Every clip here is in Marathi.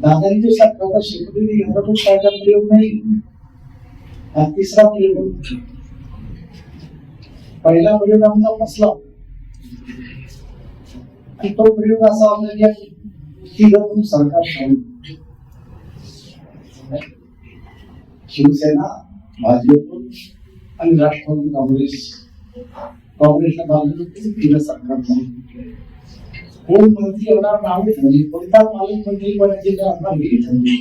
दादांनी जो सरकारचा शिकवली एवढा तो शाळेचा प्रयोग नाही. हा तिसरा प्रयोग होता. पहिला प्रयोग आमचा फसला. आणि तो प्रयोग असा होता की तिघं सरकार शाही शिवसेना भाजप आणि राष्ट्रवादी काँग्रेस. काँग्रेसला बाजूला तिघं सरकार म्हणून कोण मंत्री होणार नाही. म्हणजे कोणता पालकमंत्री बनायचे ते आपला वेळ ठरली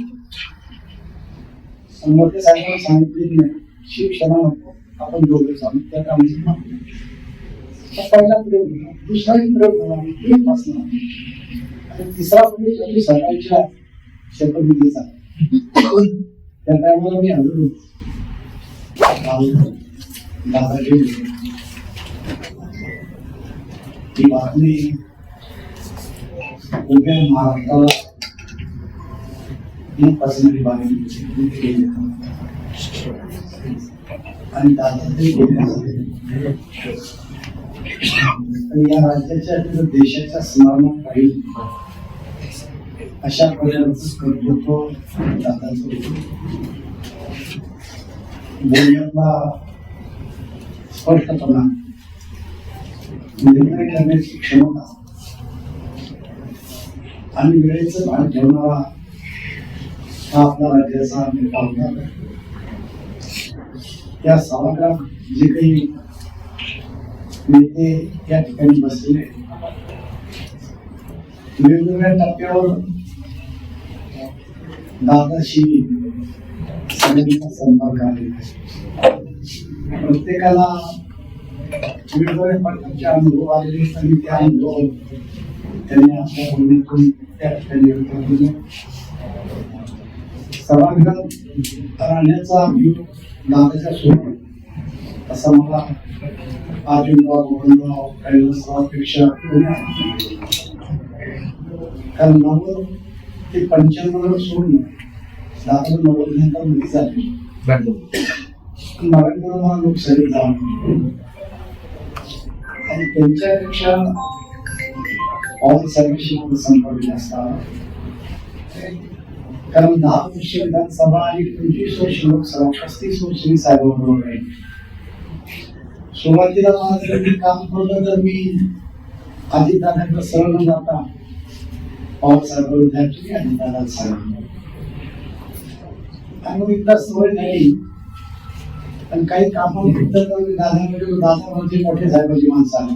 आणि साहेबांना सांगितले की नाही. शिवसेना नको आपण दोघे सांगू त्या कामाची मागणी. पहिला प्रयोग होणार दुसराही प्रयोग होणार एक वाचला आणि तिसरा प्रयोग म्हणजे सगळ्यांच्या शपथविधीचा. त्या टायमाला मी हजर होतो. दादाजी. ती बातमी उभ्या महाराष्ट्राला ही पर्सनली बातमी केली आणि आणि या राज्याच्या किंवा देशाच्या स्मरणात राहील अशा प्रकारचं कर्तृत्व दादाच बोलण्यातला स्पष्टपणा. निर्णय करण्याची क्षमता. आणि वेळेचं भान ठेवणारा हा आपला राज्याचा नेता होता त्या सभागृहात जे काही नेते त्या ठिकाणी बसलेले वेगवेगळ्या टप्प्यावर दादाशी सगळ्यांचा संपर्क आलेला प्रत्येकाला वेगवेगळ्या प्रकारचे अनुभव आलेले आणि त्या अनुभव त्यांनी आपल्या भूमीतून त्या ठिकाणी सभागृहात राहण्याचा व्ह्यू दादाच्या स्वरूप असा मला अर्जुनराव मोहनराव कैलासरावपेक्षा कारण नव्वद ते पंच्याण्णव सोडून दादा नव्वद नंतर मुली झाली नरेंद्र लोकसभेत जाऊन आणि त्यांच्यापेक्षा पवार साहेबांशी माझा संपर्क जास्त आला कारण दहा वर्ष विधानसभा आणि पंचवीस वर्ष लोकसभा पस्तीस वर्ष मी साहेबांबरोबर आहे सुरुवातीला माझं मी काम करलं तर मी अजितदादांकडे सरळ न जाता. पवार साहेबांवर जायचो की अजितदादा साहेबांवर आणि मग एकदा सवय झाली. आणि काही कामानिमित्त तर मी दादाकडे दादा म्हणजे मोठे साहेबांची माणसं आली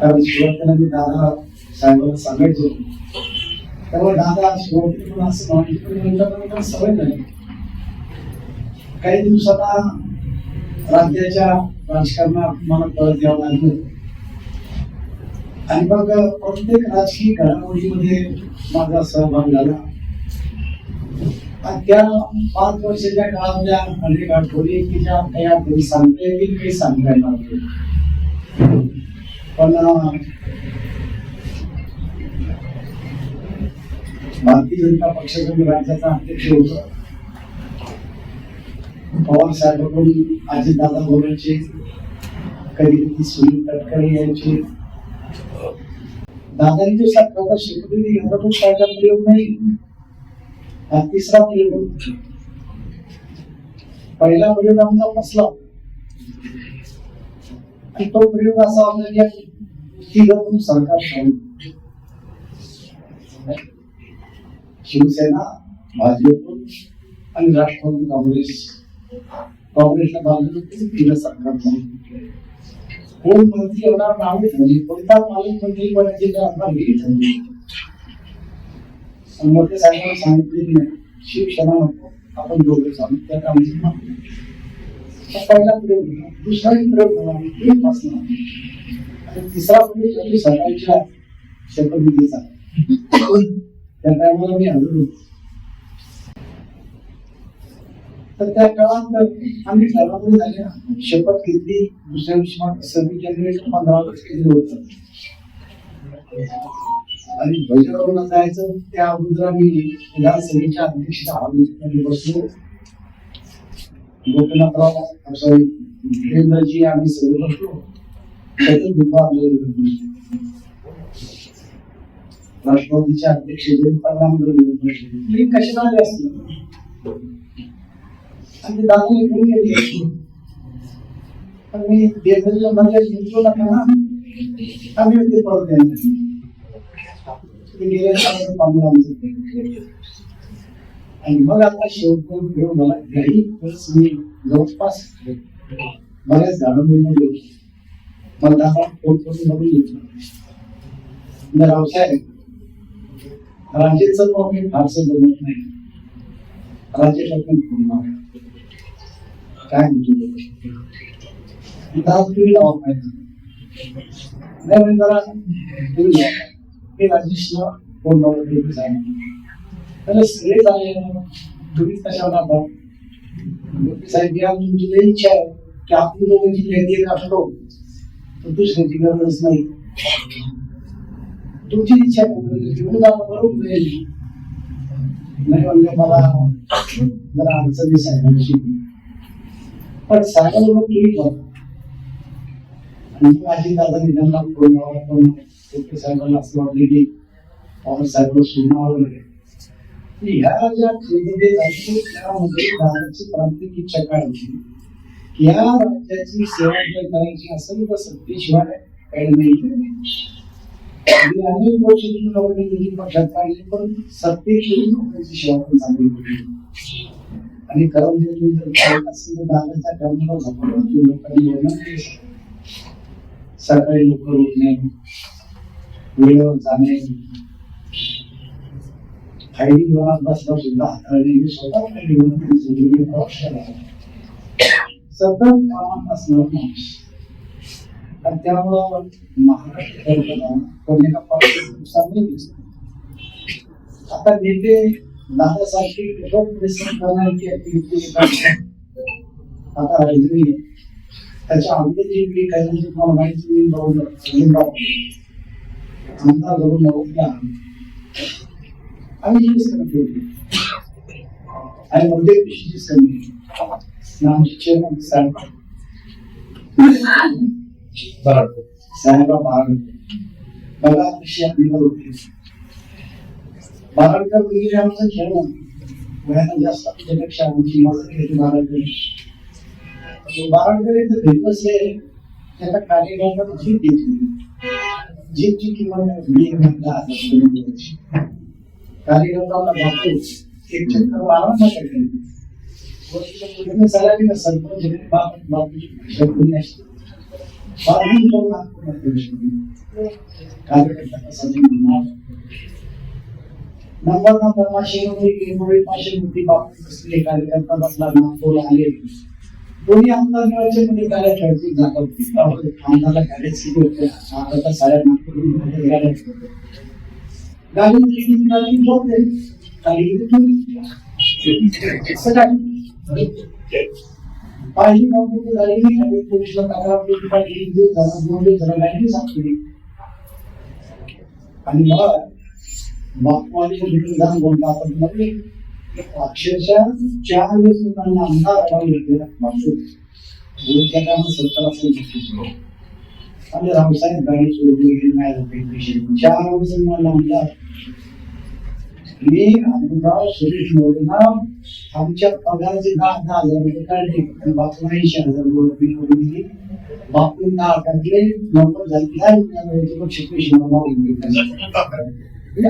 कारण सुरुवातीला मी दादा साहेबांना सांगायचो त्यामुळे दादा सुरुवातीला असं मागितलं सवय नाही. काही दिवसाला राज्याच्या राजकारणात मला परत द्यावं लागलं. आणि मग प्रत्येक राजकीय घडामोडीमध्ये माझा सहभाग झाला. आणि त्या पाच वर्षाच्या काळातल्या अनेक आठवणी की ज्या काही आठवणी सांगता येतील काही सांगता येणार पण भारतीय जनता पक्षाचा मी राज्याचा अध्यक्ष होतो पवार साहेबांकडून अजितदादा बोलायचे कधी कधी सुनील तटकरे यांचे दादानी जो सरकारचा शिकवली एवढा पण शाळेचा प्रयोग नाही. हा तिसरा प्रयोग पहिला प्रयोग आमचा फसला. आणि तो प्रयोग असा होता की तिघं सरकार शिवसेना भाजप आणि राष्ट्रवादी काँग्रेस. काँग्रेसला बाजूला तिला सरकार कोण मंत्री होणार नावे ठरली कोणता पालकमंत्री बनायचे ते आपला वेळ ठरली आणि मोठे साहेबांना सांगितले नाही. शिवसेना नको आपण दोघे जाऊ. त्या कामाची मागणी पहिला प्रयोग झाला दुसराही प्रयोग झाला एक वाचला आणि तिसरा प्रयोग म्हणजे सगळ्यांच्या शपथविधीचा त्या टायमाला मी हजर होतो तर त्या काळात आम्ही ठरावून झाले शपथ घेतली दुसऱ्या दिवशी सव्वीस जानेवारी पंधरा ऑगस्ट केलं होतं आणि ध्वजारोहण जायचं त्या अगोदर आम्ही विधानसभेच्या अध्यक्षाच्या हवेमध्ये बसलो गोपीनाथराव सॉरी वीरेंद्रजी आम्ही सगळे बसलो त्यातून दुपार राष्ट्रवादीचे अध्यक्ष जयंत पाटलांवर कसे झाले असतील आणि ते दादा निघून गेले पण मी देवेंद्र म्हणजे जिंकलो नका ना आम्ही ते परत द्यायला गेले आमचं. आणि मग आता शेवटपर्यंत घेऊन मला घरी परत मी जवळपास बऱ्याच झाडं मिळून गेलो मला दादा फोन करून बघून घेतलं रावसाहेब राजेचं मी फारसं जमत नाही. राजेला पण फोन मारा काय म्हणतो दादा तुम्ही लावा पाहिजे नाही म्हणजे जरा तुम्ही मी राजेशला फोन लावला की सांगितलं त्याला सगळे झाले. तुम्ही कशाला आता साहेब या तुमची लई इच्छा आहे की आपण दोघांची लेंदी असलो तर दुसऱ्याची गरजच नाही. तुमची इच्छा आहे, घेऊन जाणं बरोबर नाही नाही म्हणजे मला जरा अडचणी साहेबांची. पण साहेबांना तुम्ही बघा आणि माझी दादा निधनला फोन लावला साहेबांना असं वाटलं की पवार साहेब सुना वगैरे ह्या ज्या खरेदीने झाली त्यामध्ये होती? या राज्याची सेवा जर करायची असेल तर सत्तेशिवाय काही नाही. अनेक वर्ष तुम्ही नोकरी पक्षात पाहिजे पण सत्तेशिवाय सेवा पण चांगली होती. आणि खरं म्हणजे तुम्ही जर पाहत असेल तर दादाच्या कर्माला झपाटून लोकांनी सकाळी लवकर उठणे वेळेवर जाणे फायली विमानात सुद्धा हाताळणे मी स्वतः फायली विमानात जिंदगी प्रवास सतत कामात असणार माणूस आणि त्यामुळं महाराष्ट्र सरकारला कोणी ना पाच दिसत आता नेते दादासारखी कठोर परिश्रम करण्याची ऍक्टिव्हिटी आता राहिली त्याच्या अगोदर जी मी काही तुम्हाला माहिती बरोबर आमदार जवळ नव्हता आम्ही जीस कमी ठेवली आणि मध्ये जीस कमी आमचे चेअरमन साहेब. साहेबा होती. वगैरे आमचं चेअरमन वयानं जास्त आमची मदत घेते इथं त्याला जीत घेतली जीतची किंमत मी घंटा एक चक्कर मारा ना सगळ्यांनी कोणी नंबर नंबर पाचशे पाचशे कार्यकर्ता बसला नागपूरला आले? दोन्ही आमदार मिळायचे म्हणजे काय खेळायची जागा होती. आमदारला गाड्या किती होत्या. आता साऱ्या नागपूर गाड्या गाडी उठली गाडी झोपते गाडी पहिली नोकरी झाली आणि पोलिसला तक्रार केली पाहिजे एक दिवस झाला दोन दिवस झाला गाडी सापडली आणि मला बापवाडी विधान बोलता आपण म्हणजे अक्षरशः चार दिवस लोकांना आमदार अडवले गेला बापू त्या कामात सरकार असेल आणि रावसाहेब गाडी सोडली गेली नाही चार वर्षांना आमदार मी सुरेश मोदींना आमच्या पगाराचे दहा दहा हजार रुपये काढले. बापून ऐंशी हजार रुपये करून दिली. बापूंना नंबर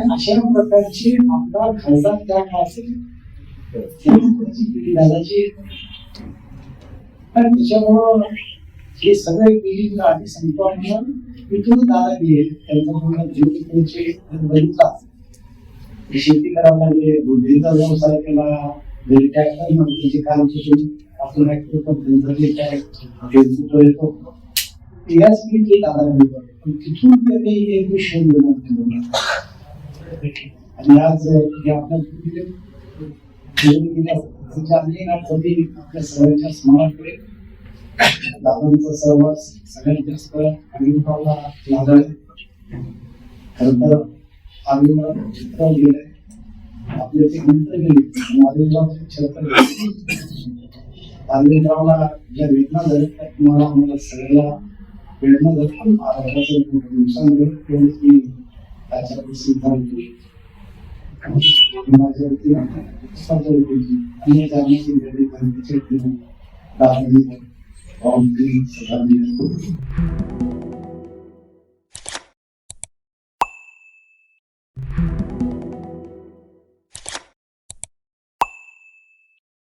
अशा आमदार खासदार त्या काळातील पिढी दादाची त्याच्यामुळं हे सगळे पिढी आधी सांगतो आणि इथून दादा गेले त्यांचा पूर्ण जीव त्यांचे बघितला शेती करायला लागले बुद्धीचा व्यवसाय केला घरी ट्रॅक्टर त्याची काम सुचून आपण ट्रॅक्टर पण फेसबुकवर येतो याच मी ते दादा पण तिथून त्यांनी एक विषय निर्माण केला आणि आज आपल्या आपल्या सगळ्यांच्या स्मरणाकडे दादांचा सहवास सगळ्यात जास्त आविर्भावला लागला खर तर आविर्भाव चित्र गेले आपले ते मंत्र गेले आविर्भाव क्षेत्र आविर्भावला ज्या वेदना झाल्या त्या तुम्हाला आम्हाला सगळ्याला वेदना झाल्या. आरोग्याचं नुकसान झालं तेवढंच मी त्याच्या सिद्धांत होती माझ्या वतीनं आणि त्यामध्ये घरगुती दादानी बाउंड्री सगळ्यांनी